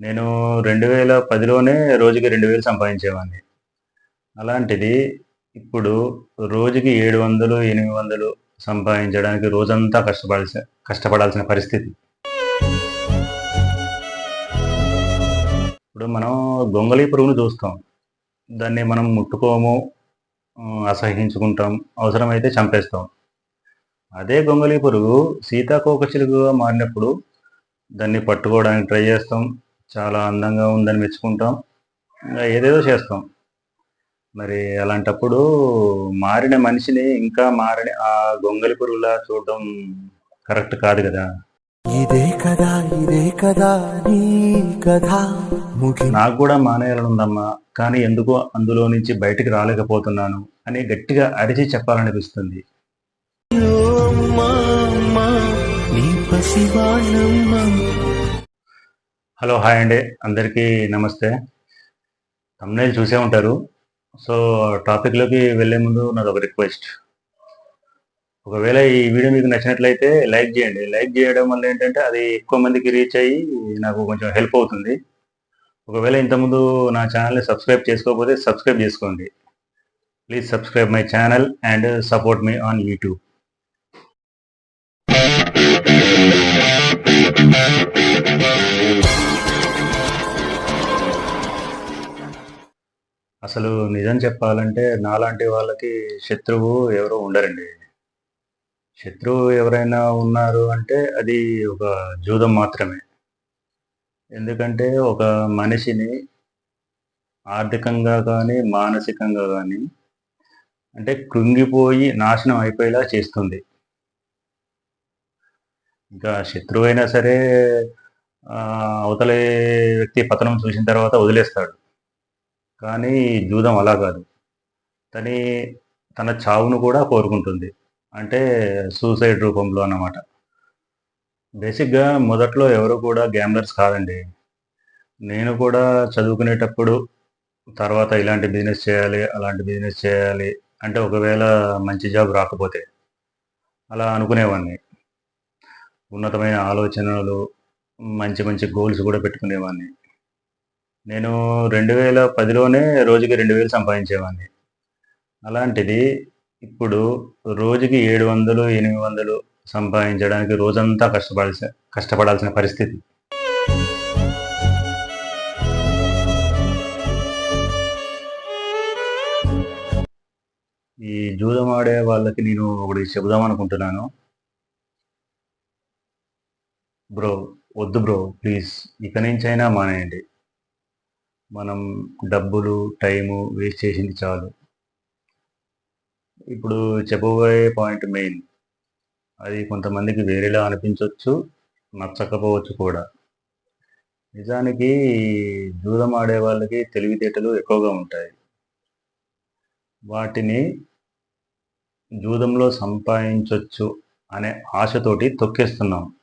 నేను రెండు వేల పదిలోనే రోజుకి రెండు వేలు సంపాదించేవాడిని అలాంటిది ఇప్పుడు రోజుకి ఏడు వందలు ఎనిమిది వందలు సంపాదించడానికి రోజంతా కష్టపడాల్సిన కష్టపడాల్సిన పరిస్థితి. ఇప్పుడు మనం గొంగళి పురుగును చూస్తాం. దాన్ని మనం ముట్టుకోము అసహించుకుంటాం అవసరమైతే చంపేస్తాం. అదే గొంగళి పురుగు సీతాకోకచిలుకగా మారినప్పుడు దాన్ని పట్టుకోవడానికి ట్రై చేస్తాం చాలా అందంగా ఉందని మెచ్చుకుంటాం. ఇంకా ఏదేదో చేస్తాం. మరి అలాంటప్పుడు మారిన మనిషిని ఇంకా మారని ఆ గొంగలి పురుగులా చూడడం కరెక్ట్ కాదు కదా. ఇదే కదా ఇదే కదా నీ ముగి నాకు కూడా మానేయాలని ఉందమ్మా కానీ ఎందుకో అందులో నుంచి బయటికి రాలేకపోతున్నాను అని గట్టిగా అరిచి చెప్పాలనిపిస్తుంది. నీ హలో హాయ్ అండి. అందరికీ నమస్తే. తమ్నైల్ చూసే ఉంటారు. సో టాపిక్లోకి వెళ్ళే ముందు నాది ఒక రిక్వెస్ట్ ఒకవేళ ఈ వీడియో మీకు నచ్చినట్లయితే లైక్ చేయండి. లైక్ చేయడం వల్ల ఏంటంటే అది ఎక్కువ మందికి రీచ్ అయ్యి నాకు కొంచెం హెల్ప్ అవుతుంది. ఒకవేళ ఇంతకుముందు నా ఛానల్ని సబ్స్క్రైబ్ చేసుకోకపోతే సబ్స్క్రైబ్ చేసుకోండి. Please subscribe my channel and support me on YouTube అసలు నిజం చెప్పాలంటే నాలాంటి వాళ్ళకి శత్రువు ఎవరో ఉండరండి. శత్రువు ఎవరైనా ఉన్నారు అంటే అది ఒక జూదం మాత్రమే. ఎందుకంటే ఒక మనిషిని ఆర్థికంగా కానీ మానసికంగా కానీ అంటే కృంగిపోయి నాశనం అయిపోయేలా చేస్తుంది. ఇంకా శత్రువు అయినా సరే అవతలే వ్యక్తి పతనం చూసిన తర్వాత వదిలేస్తాడు. కానీ జూదం అలా కాదు. తని తన చావును కూడా కోరుకుంటుంది. అంటే సూసైడ్ రూపంలో అన్నమాట. బేసిక్గా మొదట్లో ఎవరు కూడా గ్యాంబ్లర్స్ కాదండి. నేను కూడా చదువుకునేటప్పుడు తర్వాత ఇలాంటి బిజినెస్ చేయాలి అలాంటి బిజినెస్ చేయాలి అంటే ఒకవేళ మంచి జాబ్ రాకపోతే అలా అనుకునేవాడిని ఉన్నతమైన ఆలోచనలు మంచి మంచి గోల్స్ కూడా పెట్టుకునేవాడిని నేను రెండు వేల పదిలోనే రోజుకి రెండు వేలు సంపాదించేవాడిని అలాంటిది ఇప్పుడు రోజుకి ఏడు వందలు ఎనిమిది వందలు సంపాదించడానికి రోజంతా కష్టపడాల్సిన కష్టపడాల్సిన పరిస్థితి. ఈ జూదం ఆడే వాళ్ళకి నేను ఒకటి చెబుదాం అనుకుంటున్నాను. బ్రో వద్దు బ్రో ప్లీజ్. ఇక నుంచైనా మానేయండి. మనం డబ్బులు టైము వేస్ట్ చేసింది చాలు. ఇప్పుడు చెప్పబోయే పాయింట్ మెయిన్. అది కొంతమందికి వేరేలా అనిపించవచ్చు నచ్చకపోవచ్చు కూడా. నిజానికి జూదం ఆడే వాళ్ళకి తెలివితేటలు ఎక్కువగా ఉంటాయి. వాటిని జూదంలో సంపాదించవచ్చు అనే ఆశతోటి తొక్కేస్తున్నాం.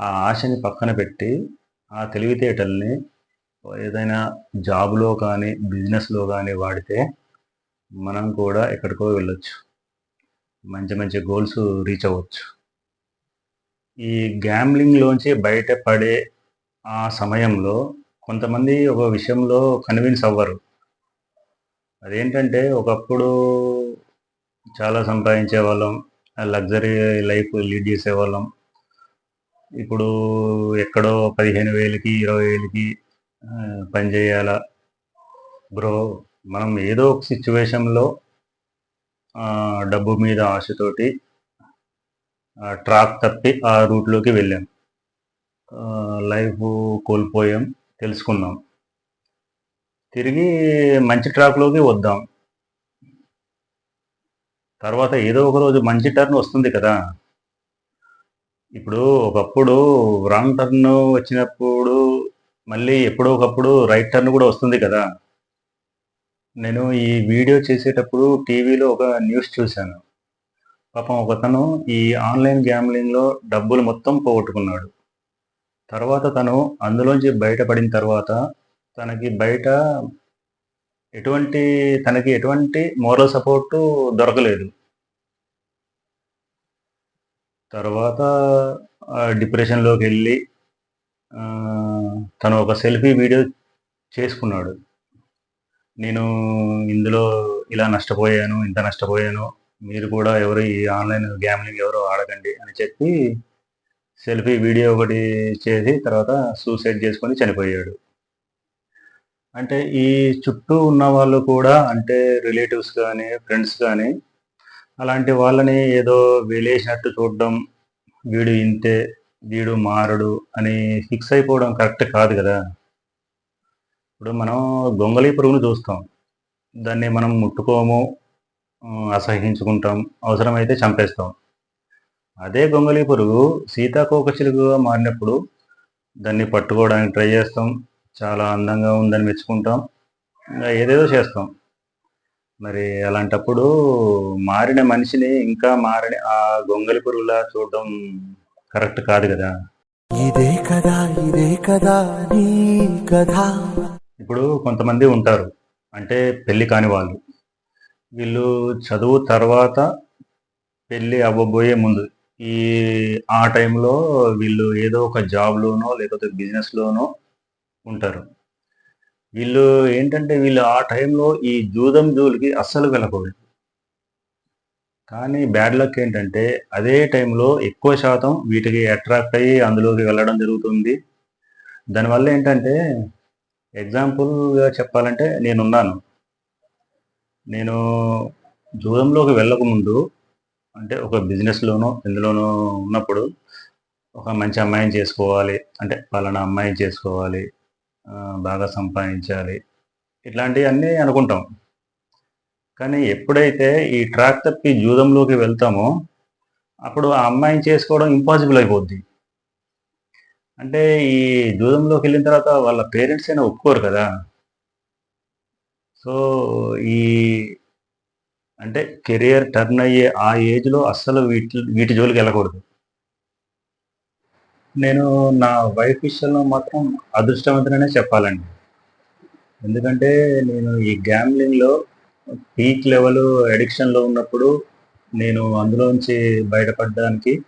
ఆ ఆశని పక్కన పెట్టి ఆ తెలివితేటల్ని ఏదైనా జాబ్లో కానీ బిజినెస్లో కానీ వాడితే మనం కూడా ఎక్కడికో వెళ్ళొచ్చు. మంచి మంచి గోల్స్ రీచ్ అవ్వచ్చు. ఈ గ్యాంబ్లింగ్లోంచి బయటపడే ఆ సమయంలో కొంతమంది ఒక విషయంలో కన్విన్స్ అవ్వరు. అదేంటంటే ఒకప్పుడు చాలా సంపాదించే వాళ్ళం లగ్జరీ లైఫ్ లీడ్ చేసేవాళ్ళం. ఇప్పుడు ఎక్కడో పదిహేను వేలకి ఇరవై వేలకి పనిచేయాలా పని చేయాలా? బ్రో మనం ఏదో ఒక సిచ్యువేషన్లో డబ్బు మీద ఆశతోటి ట్రాక్ తప్పి ఆ రూట్లోకి వెళ్ళాం. లైఫ్ కోల్పోయాం తెలుసుకున్నాం. తిరిగి మంచి ట్రాక్లోకి వద్దాం. తర్వాత ఏదో ఒక రోజు మంచి టర్న్ వస్తుంది కదా. ఇప్పుడు ఒకప్పుడు రాంగ్ టర్న్ వచ్చినప్పుడు మళ్ళీ ఎప్పుడో ఒకప్పుడు రైట్ టర్న్ కూడా వస్తుంది కదా. నేను ఈ వీడియో చేసేటప్పుడు టీవీలో ఒక న్యూస్ చూశాను. పాపం ఒకతను ఈ ఆన్లైన్ గ్యాంబ్లింగ్లో డబ్బులు మొత్తం పోగొట్టుకున్నాడు. తర్వాత తను అందులోంచి బయటపడిన తర్వాత తనకి బయట ఎటువంటి తనకి ఎటువంటి మోరల్ సపోర్టు దొరకలేదు. తర్వాత ఆ, డిప్రెషన్లోకి వెళ్ళి తను ఒక సెల్ఫీ వీడియో చేసుకున్నాడు. నేను ఇందులో ఇలా నష్టపోయాను ఇంత నష్టపోయాను మీరు కూడా ఎవరు ఈ ఆన్లైన్ గ్యామ్లింగ్ ఎవరు ఆడకండి అని చెప్పి సెల్ఫీ వీడియో ఒకటి చేసి తర్వాత సూసైడ్ చేసుకొని చనిపోయాడు. అంటే ఈ చుట్టూ ఉన్న వాళ్ళు కూడా అంటే రిలేటివ్స్ కానీ ఫ్రెండ్స్ కానీ అలాంటి వాళ్ళని ఏదో వేలేసినట్టు చూడడం వీడు ఇంతే వీడు మారడు అని ఫిక్స్ అయిపోవడం కరెక్ట్ కాదు కదా. ఇప్పుడు మనం గొంగళి పురుగును చూస్తాం. దాన్ని మనం ముట్టుకోము అసహించుకుంటాం అవసరమైతే చంపేస్తాం. అదే గొంగళి పురుగు సీతాకోకచిలుకగా మారినప్పుడు దాన్ని పట్టుకోవడానికి ట్రై చేస్తాం. చాలా అందంగా ఉందని మెచ్చుకుంటాం. ఇంకా ఏదేదో చేస్తాం. మరి అలాంటప్పుడు మారిన మనిషిని ఇంకా మారిన ఆ గొంగలి పురుగులా చూడడం కరెక్ట్ కాదు కదా? ఇదే కదా ఇదే కదా నీ కథ. ఇప్పుడు కొంతమంది ఉంటారు. అంటే పెళ్ళి కాని వాళ్ళు. వీళ్ళు చదువు తర్వాత పెళ్ళి అవ్వబోయే ముందు ఈ ఆ టైంలో వీళ్ళు ఏదో ఒక జాబ్లోనో లేకపోతే బిజినెస్లోనో ఉంటారు. వీళ్ళు ఏంటంటే వీళ్ళు ఆ టైంలో ఈ జూదం జోలికి అస్సలు వెళ్ళకూడదు కానీ బ్యాడ్ లక్ ఏంటంటే అదే టైంలో ఎక్కువ శాతం వీటికి అట్రాక్ట్ అయ్యి అందులోకి వెళ్ళడం జరుగుతుంది. దానివల్ల ఏంటంటే ఎగ్జాంపుల్గా చెప్పాలంటే నేనున్నాను. నేను దూరంలోకి వెళ్ళకముందు అంటే ఒక బిజినెస్లోనో ఎందులోనో ఉన్నప్పుడు ఒక మంచి అమ్మాయిని చేసుకోవాలి. అంటే పలానా అమ్మాయిని చేసుకోవాలి. బాగా సంపాదించాలి. ఇట్లాంటివన్నీ అనుకుంటాం. కానీ ఎప్పుడైతే ఈ ట్రాక్ తప్పి జూదంలోకి వెళ్తామో అప్పుడు ఆ అమ్మాయిని చేసుకోవడం ఇంపాసిబుల్ అయిపోద్ది. అంటే ఈ జూదంలోకి వెళ్ళిన తర్వాత వాళ్ళ పేరెంట్స్ అయినా ఒప్పుకోరు కదా. సో ఈ అంటే కెరియర్ టర్న్ అయ్యే ఆ ఏజ్లో అస్సలు వీటి వీటి జోలికి వెళ్ళకూడదు. నేను నా వైఫ్ విషయంలో మాత్రం అదృష్టవంతుడనే చెప్పాలండి. ఎందుకంటే నేను ఈ గ్యామ్లింగ్లో పీక్ లెవెల్ అడిక్షన్లో ఉన్నప్పుడు నేను అందులోంచి బయటపడడానికి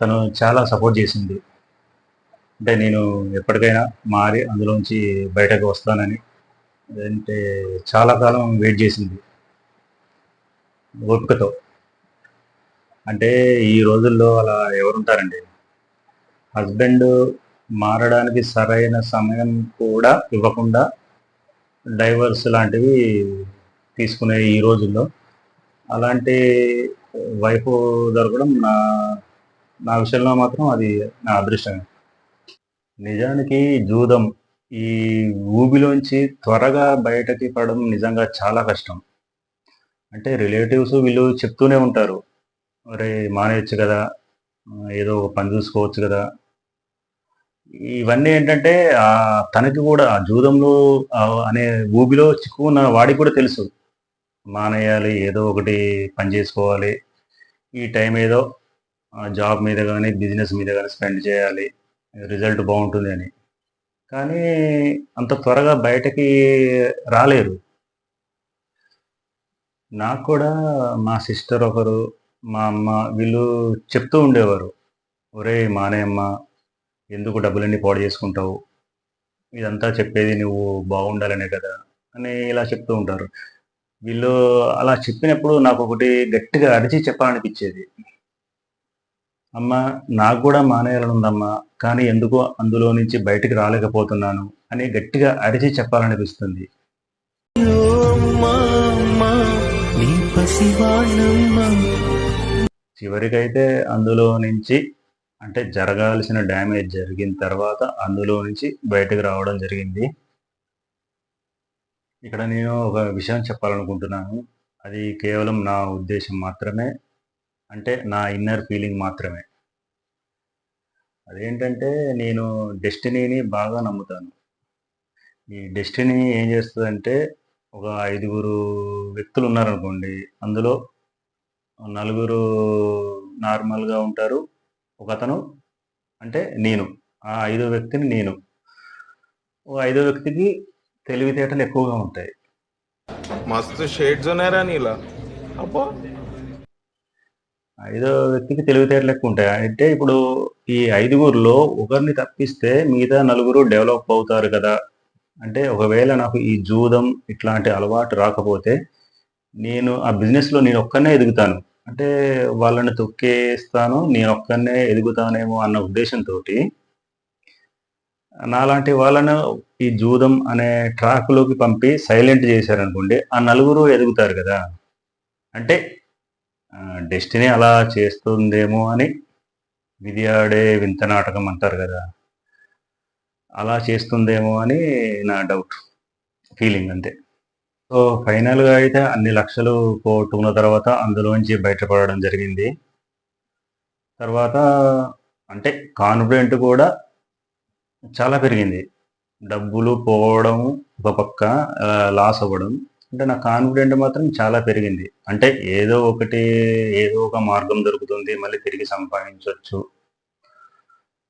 తను చాలా సపోర్ట్ చేసింది. అంటే నేను ఎప్పటికైనా మారి అందులోంచి బయటకు వస్తానని అంటే చాలా కాలం వెయిట్ చేసింది. ఓపికతో. అంటే ఈ రోజుల్లో అలా ఎవరుంటారండి? హస్బెండ్ మారడానికి సరైన సమయం కూడా ఇవ్వకుండా డైవర్స్ లాంటివి తీసుకునే ఈ రోజుల్లో అలాంటి వైఫ్ దొరకడం నా నా విషయంలో మాత్రం అది నా అదృష్టమే. నిజానికి జూదం ఈ ఊబిలోంచి త్వరగా బయటకి పడడం నిజంగా చాలా కష్టం. అంటే రిలేటివ్స్ వీళ్ళు చెప్తూనే ఉంటారు. అరే మానేయచ్చు కదా. ఏదో ఒక పని చూసుకోవచ్చు కదా. ఇవన్నీ ఏంటంటే తనకి కూడా ఆ జూదంలో అనే ఊబిలో చిక్కున్న వాడికి కూడా తెలుసు. మానేయాలి ఏదో ఒకటి పని చేసుకోవాలి. ఈ టైం ఏదో జాబ్ మీద కానీ బిజినెస్ మీద కానీ స్పెండ్ చేయాలి. రిజల్ట్ బాగుంటుంది అని. కానీ అంత త్వరగా బయటకి రాలేరు. నాకు కూడా మా సిస్టర్ ఒకరు మా అమ్మ వీళ్ళు చెప్తూ ఉండేవారు. ఒరే మానేయమ్మ ఎందుకు డబ్బులన్నీ పాడు చేసుకుంటావు? ఇదంతా చెప్పేది నువ్వు బాగుండాలనే కదా అని ఇలా చెప్తూ ఉంటారు. వీళ్ళు అలా చెప్పినప్పుడు నాకు ఒకటి గట్టిగా అడిచి చెప్పాలనిపించేది. అమ్మ నాకు కూడా మానేయాలని ఉందమ్మా కానీ ఎందుకో అందులో నుంచి బయటికి రాలేకపోతున్నాను అని గట్టిగా అడిచి చెప్పాలనిపిస్తుంది. చివరికైతే అందులో నుంచి అంటే జరగాల్సిన డ్యామేజ్ జరిగిన తర్వాత అందులో నుంచి బయటకు రావడం జరిగింది. ఇక్కడ నేను ఒక విషయం చెప్పాలనుకుంటున్నాను. అది కేవలం నా ఉద్దేశం మాత్రమే. అంటే నా ఇన్నర్ ఫీలింగ్ మాత్రమే. అదేంటంటే నేను డెస్టినీని బాగా నమ్ముతాను. ఈ డెస్టినీ ఏం చేస్తుందంటే ఒక ఐదుగురు వ్యక్తులు ఉన్నారనుకోండి అందులో నలుగురు నార్మల్గా ఉంటారు. ఒక అతను అంటే నేను. ఆ ఐదో వ్యక్తిని నేను. ఓ ఐదో వ్యక్తికి తెలివితేటలు ఎక్కువగా ఉంటాయి. మస్తు షేడ్స్ ఉన్నారా నీలా. అబ్బో. ఐదో వ్యక్తికి తెలివితేటలు ఎక్కువ ఉంటాయి. అంటే ఇప్పుడు ఈ ఐదుగురులో ఒకరిని తప్పిస్తే మిగతా నలుగురు డెవలప్ అవుతారు కదా. అంటే ఒకవేళ నాకు ఈ జూదం ఇట్లాంటి అలవాటు రాకపోతే నేను ఆ బిజినెస్లో నేను ఒక్కనే ఎదుగుతాను. అంటే వాళ్ళని తొక్కేస్తాను నేను ఒక్కనే ఎదుగుతానేమో అన్న ఉద్దేశంతో నాలాంటి వాళ్ళను ఈ జూదం అనే ట్రాక్లోకి పంపి సైలెంట్ చేశారనుకోండి ఆ నలుగురు ఎదుగుతారు కదా. అంటే డెస్టినీ అలా చేస్తుందేమో అని విధి ఆడే వింత నాటకం అంటారు కదా. అలా చేస్తుందేమో అని నా డౌట్ ఫీలింగ్ అంతే. సో ఫైనల్గా అయితే అన్ని లక్షలు పోగొట్టుకున్న తర్వాత అందులోంచి బయటపడడం జరిగింది. తర్వాత అంటే కాన్ఫిడెంట్ కూడా చాలా పెరిగింది. డబ్బులు పోవడం ఒక పక్క లాస్ అవ్వడం. అంటే నా కాన్ఫిడెంట్ మాత్రం చాలా పెరిగింది. అంటే ఏదో ఒకటి ఏదో ఒక మార్గం దొరుకుతుంది మళ్ళీ తిరిగి సంపాదించవచ్చు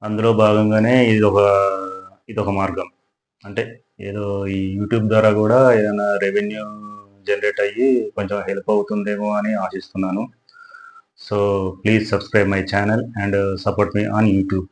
అందులో భాగంగానే ఇది ఒక ఇది ఒక మార్గం. అంటే ఏదో ఈ యూట్యూబ్ ద్వారా కూడా ఏదైనా రెవెన్యూ జనరేట్ అయ్యి కొంచెం హెల్ప్ అవుతుందేమో అని ఆశిస్తున్నాను. So please subscribe my channel and support me on YouTube